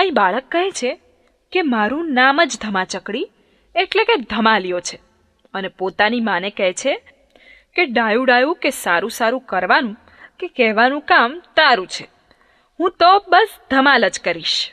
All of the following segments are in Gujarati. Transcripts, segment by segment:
અહીં બાળક કહે છે કે મારું નામ જ ધમાચકડી એટલે કે ધમાલિયો છે. અને પોતાની માને કહે છે કે ડાયું ડાયું કે સારું સારું કરવાનું કે કહેવાનું કામ તારું છે. હું તો બસ ધમાલ જ કરીશ.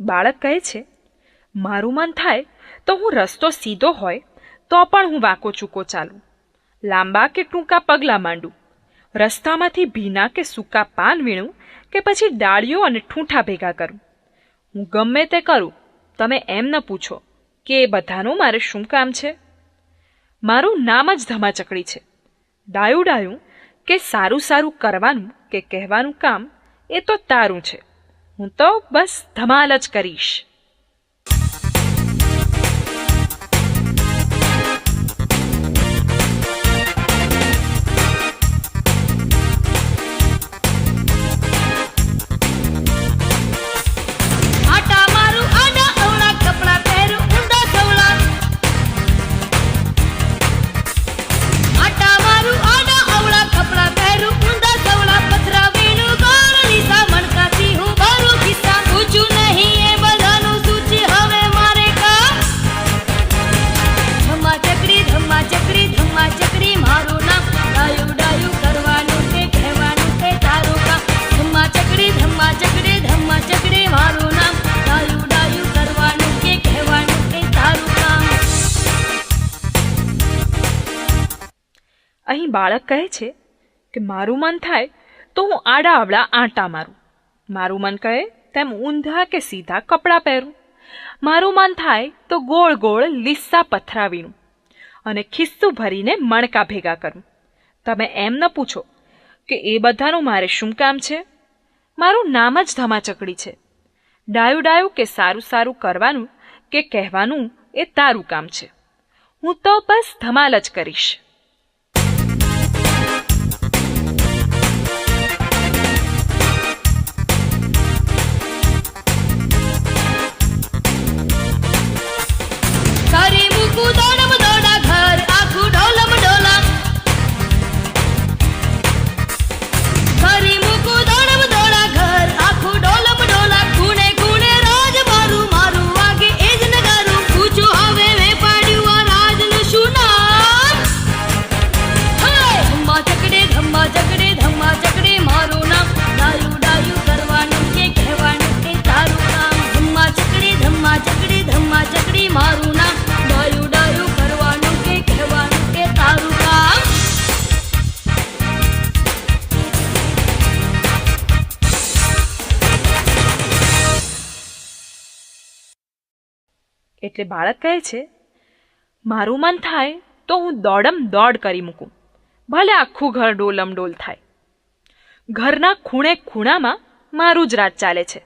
બાળક કહે છે, મારું મન થાય તો હું રસ્તો સીધો હોય, તો પણ હું વાંકો ચૂકો ચાલું. લાંબા કે ટૂંકા પગલાં માંડું. રસ્તામાંથી ભીના કે સૂકા પાન વીણું કે પછી ડાળીઓ અને ઠૂંઠા ભેગા કરું. હું ગમે તે કરું, તમે એમ ન પૂછો કે એ બધાનું મારે શું કામ છે? મારું નામ જ ધમાચકડી છે. ડાયું ડાયું કે સારું સારું કરવાનું કે કહેવાનું કામ એ તો તારું છે. હું તો બસ ધમાલ જ કરીશ. અહીં બાળક કહે છે કે મારું મન થાય તો હું આડા અવળા આંટા મારું. મારું મન કહે તેમ ઊંધા કે સીધા કપડાં પહેરું. મારું મન થાય તો ગોળ ગોળ લીસ્સા પથરા વીણું અને ખિસ્સું ભરીને મણકા ભેગા કરું. તમે એમ ન પૂછો કે એ બધાનું મારે શું કામ છે? મારું નામ જ ધમાચકડી છે. ડાયું ડાયું કે સારું સારું કરવાનું કે કહેવાનું એ તારું કામ છે. હું તો બસ ધમાલ જ કરીશ. એટલે બાળક કહે છે, મારું મન થાય તો હું દોડમ દોડ કરી મૂકું. ભલે આખું ઘર ડોલમ ડોલ થાય. ઘરના ખૂણે ખૂણામાં મારું જ રાજ ચાલે છે.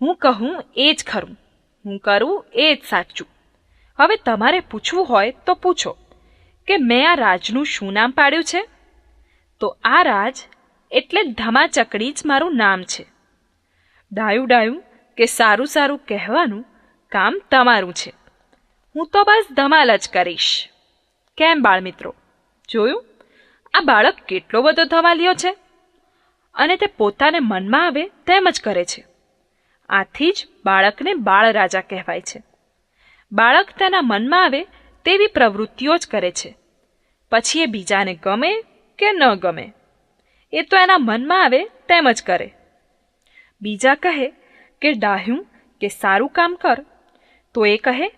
હું કહું એ જ ખરું. હું કરું એ જ સાચું. હવે તમારે પૂછવું હોય તો પૂછો કે મેં આ રાજનું શું નામ પાડ્યું છે? તો આ રાજ એટલે ધમાચકડી જ મારું નામ છે. ડાયું ડાયું કે સારું સારું કહેવાનું કામ તમારું છે. હું તો બસ ધમાલ જ કરીશ. કેમ બાળમિત્રો? જોયું? આ બાળક કેટલો બધો ધમાલિયો છે? અને તે પોતાને મનમાં આવે તેમ જ કરે છે. આથી જ બાળકને બાળ રાજા કહેવાય છે. બાળક તેના મનમાં આવે તેવી પ્રવૃત્તિઓ જ કરે છે. પછી એ બીજાને ગમે કે ન ગમે. એ તો એના મનમાં આવે તેમ જ કરે. બીજા કહે કે, ડાહ્યું, કે સારું કામ કર તો એ કહે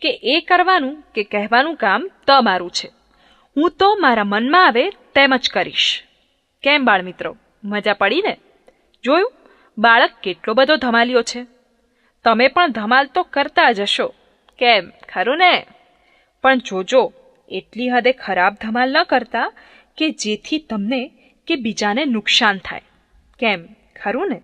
કે એ કરવાનું કે કહેવાનું કામ તમારું છે. હું તો મારા મનમાં આવે તેમ જ કરીશ. કેમ બાળમિત્રો? મજા પડી ને? જોયું? બાળક કેટલો બધો ધમાલ્યો છે. તમે પણ ધમાલ તો કરતા જ હશો. કેમ? ખરું ને? પણ જોજો, એટલી હદે ખરાબ ધમાલ ન કરતા કે જેથી તમને કે બીજાને નુકસાન થાય. કેમ? ખરું ને?